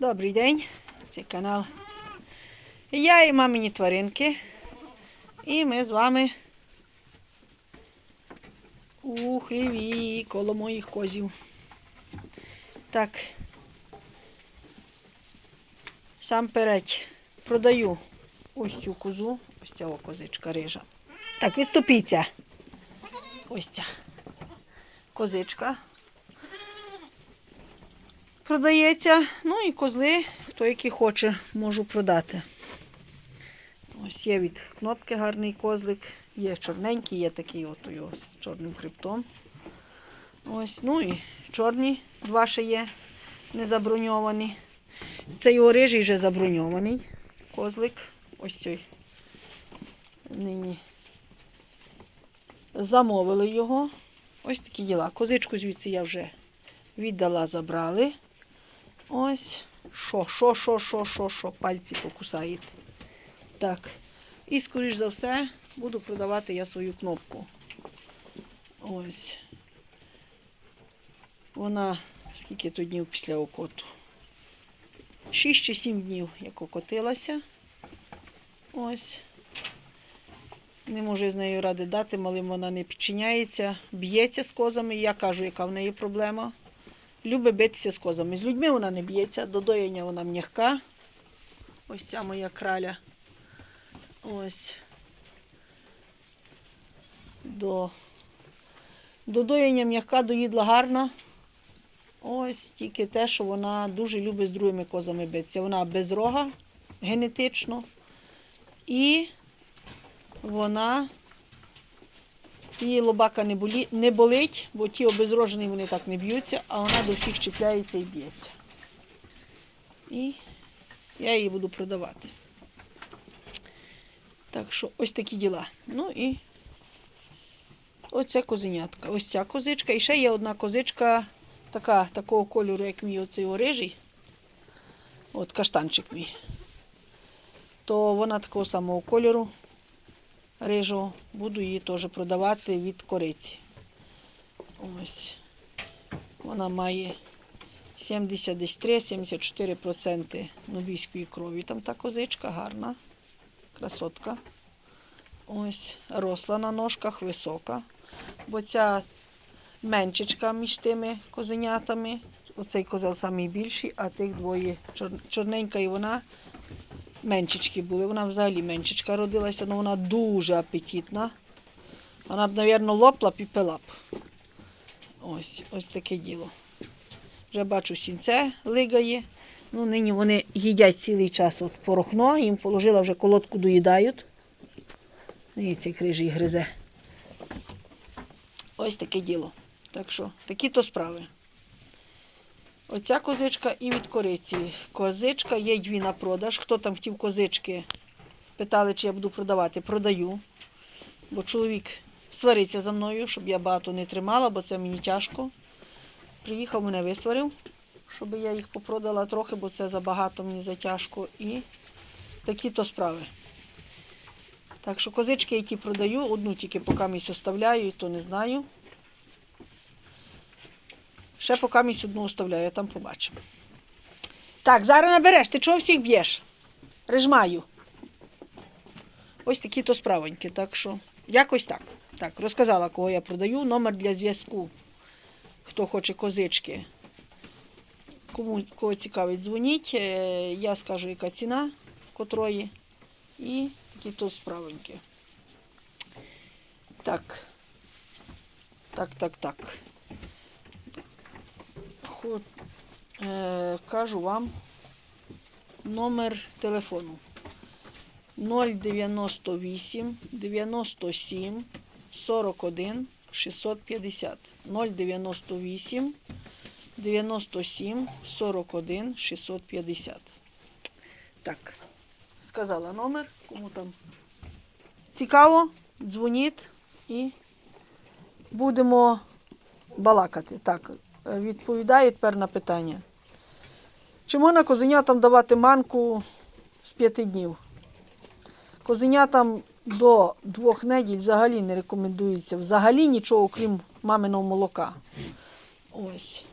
Добрий день, це канал. Я і мамині тваринки. І ми з вами у хліві коло моїх козів. Так. Сам перед продаю ось цю козу, ось ця козичка рижа. Так, виступіться. Ось ця козичка. Продається. Ну і козли, хто який хоче, можу продати. Ось є від кнопки гарний козлик, є чорненький, є такий от його з чорним хребтом. Ось, ну і чорні два ще є, не заброньовані. Це його рижий вже заброньований козлик. Ось цей. Нині замовили його. Ось такі діла. Козичку звідси я вже віддала, забрали. Ось. Що, що, що, що, що, що, пальці покусаєте. Так. І, скоріш за все, буду продавати я свою кнопку. Ось. Вона скільки то днів після окоту? 6 чи 7 днів, як окотилася. Ось. Не можу з нею ради дати, малим вона не підчиняється, б'ється з козами. Я кажу, яка в неї проблема. Любить битися з козами. З людьми вона не б'ється, до доєння вона м'яка. Ось ця моя краля. Ось. До, до доєння м'яка, доїдла гарна. Ось тільки те, що вона дуже любить з другими козами битися. Вона без рога генетично. І вона її лобака не, болі, не болить, бо ті обезрожені вони так не б'ються, а вона до всіх чіпляється і б'ється. І я її буду продавати. Так що ось такі діла. Ну і оця козенятка. Ось ця козичка. І ще є одна козичка, така, такого кольору, як мій оцей орижий. От каштанчик мій. То вона такого самого кольору рижу, буду її теж продавати від кориці. Ось. Вона має 73-74% нубійської крові. Там та козичка гарна, красотка. Ось, росла на ножках, висока. Бо ця менчичка між тими козенятами. Оцей козел найбільший, а тих двоє чорненька і вона менчички були. Вона взагалі менчичка родилася, але вона дуже апетитна. Вона б, мабуть, лопла б і пила б. Ось, ось таке діло. Вже бачу, сінце лигає. Ну, нині вони їдять цілий час от порохно, їм положила вже колодку доїдають. Дивіться, як рижий гризе. Ось таке діло. Так що, такі то справи. Оця козичка і від кориці. Козичка є дві на продаж. Хто там хотів козички, питали, чи я буду продавати, продаю. Бо чоловік свариться за мною, щоб я багато не тримала, бо це мені тяжко. Приїхав, мене висварив, щоб я їх попродала трохи, бо це забагато мені затяжко. І такі то справи. Так що козички, які продаю, одну тільки поки місць оставляю, то не знаю. Ще поки місць одну оставляю, там побачимо. Так, зараз набереш, ти чого всіх б'єш? Рижмаю. Ось такі то справоньки. Так що, якось так. Так, розказала, кого я продаю. Номер для зв'язку. Хто хоче козички. Кому кого цікавить, дзвоніть. Е, Я скажу, яка ціна котрої. І такі то справоньки. Так. Так, так, так. Е, кажу вам номер телефону 098 97 41 650 098 97 41 650. Так, сказала номер, кому там цікаво, дзвоніть і будемо балакати. Так, відповідаю тепер на питання. Чи можна козенятам давати манку з п'яти днів? Козенятам до двох неділь взагалі не рекомендується. Взагалі нічого, окрім маминого молока. Ось.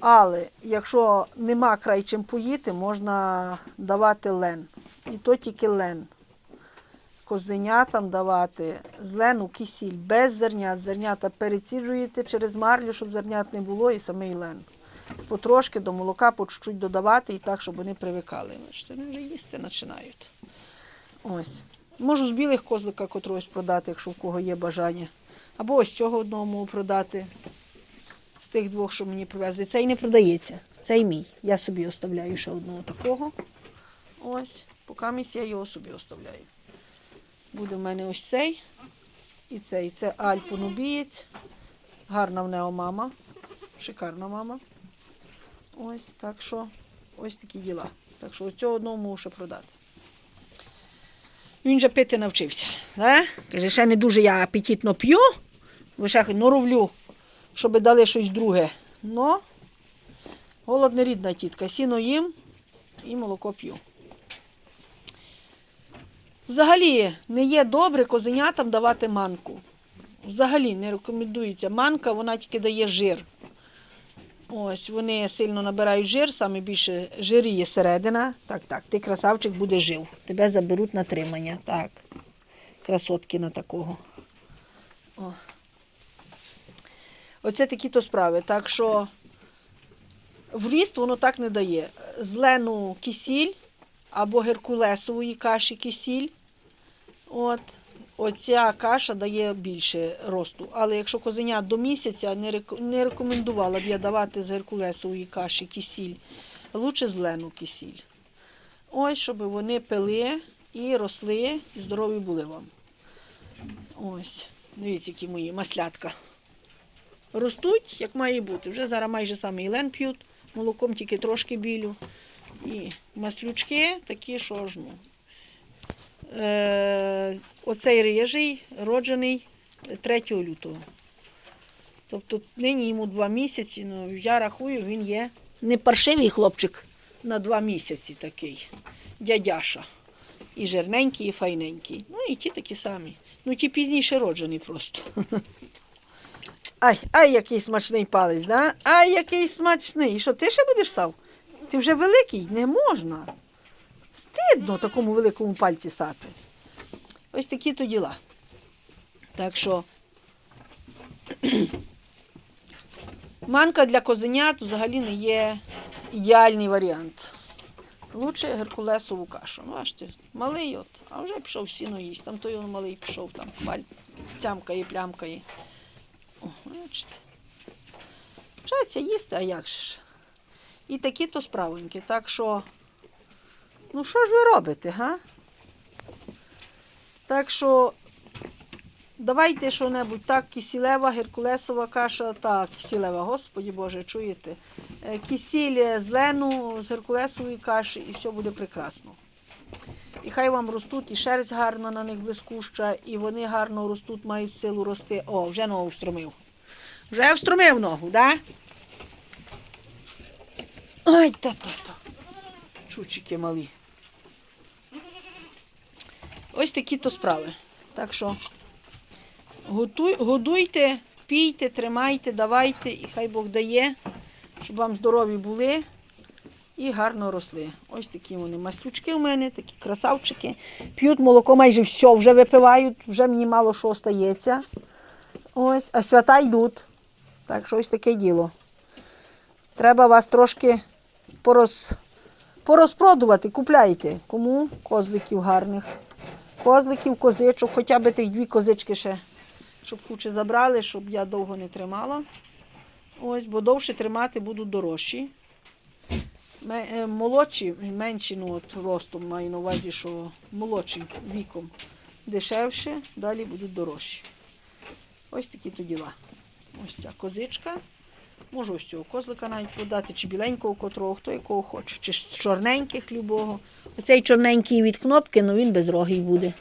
Але якщо нема край чим поїти, можна давати лен. І то тільки лен. Козенятам давати з лену кисіль, без зернят. Зернята переціджуєте через марлю, щоб зернят не було, і самий лен. Потрошки до молока по чуть-чуть додавати і так, щоб вони привикали. Вони вже їсти починають. Ось. Можу з білих козлика котрогось продати, якщо в кого є бажання. Або ось цього одного можу продати. З тих двох, що мені привезли. Цей не продається. Цей мій. Я собі оставляю ще одного такого. Ось. Поки я його собі оставляю. Буде в мене ось цей і цей. Це альпонубієць. Гарна в нього мама. Шикарна мама. Ось так що ось такі діла. Так що цього одного ще продати. Він же пити навчився. Да? Каже, ще не дуже я апетитно п'ю, ще норовлю, щоб дали щось друге. Но голод не рідна тітка. Сіно їм і молоко п'ю. Взагалі не є добре козенятам давати манку. Взагалі не рекомендується. Манка, вона тільки дає жир. Ось, вони сильно набирають жир, саме більше жиріє середина. Так, так, ти красавчик буде жив. Тебе заберуть на тримання. Так. Красотки на такого. О. Оце такі то справи. Так що в ріст воно так не дає. Злену кисіль або геркулесової каші кисіль. От. Оця каша дає більше росту. Але якщо козеня до місяця, не, рек- не рекомендувала б я давати з геркулесової каші кисіль. Лучше зелену кисіль. Ось, щоб вони пили і росли, і здорові були вам. Ось, дивіться, які мої маслятка. Ростуть, як має бути. Вже зараз майже саме і лен п'ють, молоком тільки трошки білю. І маслючки такі, що ж. Е, оцей рижий роджений 3 лютого. Тобто нині йому два місяці, ну я рахую, він є не паршивий хлопчик на два місяці такий. Дядяша. І жирненький, і файненький. Ну і ті такі самі. Ну ті пізніше роджені просто. Ай, ай, який смачний палець, да? Ай, який смачний. І що, ти ще будеш сав? Ти вже великий, не можна. Стидно такому великому пальці сати. Ось такі то діла. Так що манка для козенят взагалі не є ідеальний варіант. Лучше геркулесову кашу. Ну, бачите, малий от, а вже пішов сіно їсть. Там той он малий пішов, там баль, цямкає, плямкає. О, бачите. Вчаться їсти, а як ж? І такі то справоньки. Так що, ну що ж ви робите, га? Так що давайте що-небудь так, кисілева, геркулесова каша, так, кисілева, господі Боже, чуєте? Е, Кисіль з лену, з геркулесової каші, і все буде прекрасно. І хай вам ростуть, і шерсть гарна на них блискуща, і вони гарно ростуть, мають силу рости. О, вже ногу встромив. Вже встромив ногу, так? Да? Ай, та-та-та. Чучики малі. Ось такі то справи. Так що готуй, годуйте, пійте, тримайте, давайте, і хай Бог дає, щоб вам здорові були і гарно росли. Ось такі вони маслючки у мене, такі красавчики. П'ють молоко майже все, вже випивають, вже мені мало що остається. Ось, а свята йдуть. Так що ось таке діло. Треба вас трошки пороз, порозпродувати, купляйте. Кому козликів гарних. Козликів, козичок, хоча б тих дві козички ще, щоб куче забрали, щоб я довго не тримала. Ось, бо довше тримати будуть дорожчі. Е, Молодші, менші, ну от ростом маю на увазі, що молодші віком дешевше, далі будуть дорожчі. Ось такі то діла. Ось ця козичка. Можу ось цього козлика навіть продати, чи біленького котрого, хто якого хоче, чи чорненьких любого. Оцей чорненький від кнопки, ну він безрогий буде.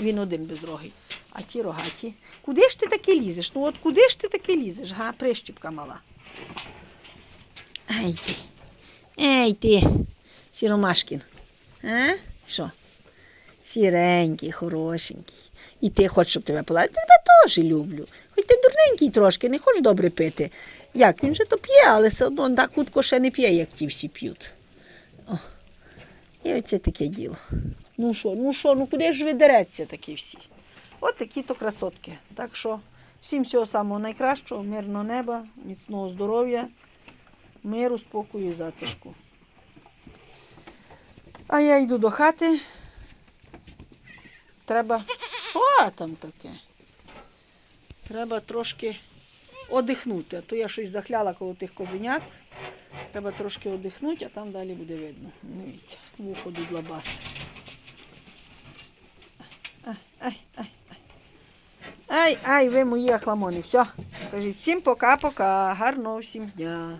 Він один безрогий. А ті рогаті. Куди ж ти таки лізеш? Ну от куди ж ти таки лізеш, га? Прищіпка мала. Ей ти. Ей ти, сіромашкін. А? Що? Сіренький, хорошенький. І ти хочеш, щоб тебе поладити? Тебе теж люблю. Хоч ти дурненький трошки, не хочеш добре пити. Як? Він же то п'є, але все одно так хутко ще не п'є, як ті всі п'ють. О. І оце таке діло. Ну що, ну що, ну куди ж ви дереться такі всі? От такі то красотки. Так що всім всього самого найкращого, мирного неба, міцного здоров'я, миру, спокою і затишку. А я йду до хати. Треба. Що там таке? Треба трошки одихнути. А то я щось захляла коло тих козенят. Треба трошки одихнути, а там далі буде видно. Дивіться, вухо дудлабаси. Ай, ай, ви мої ахламони. Все. Кажіть всім пока-пока. Гарного всім дня.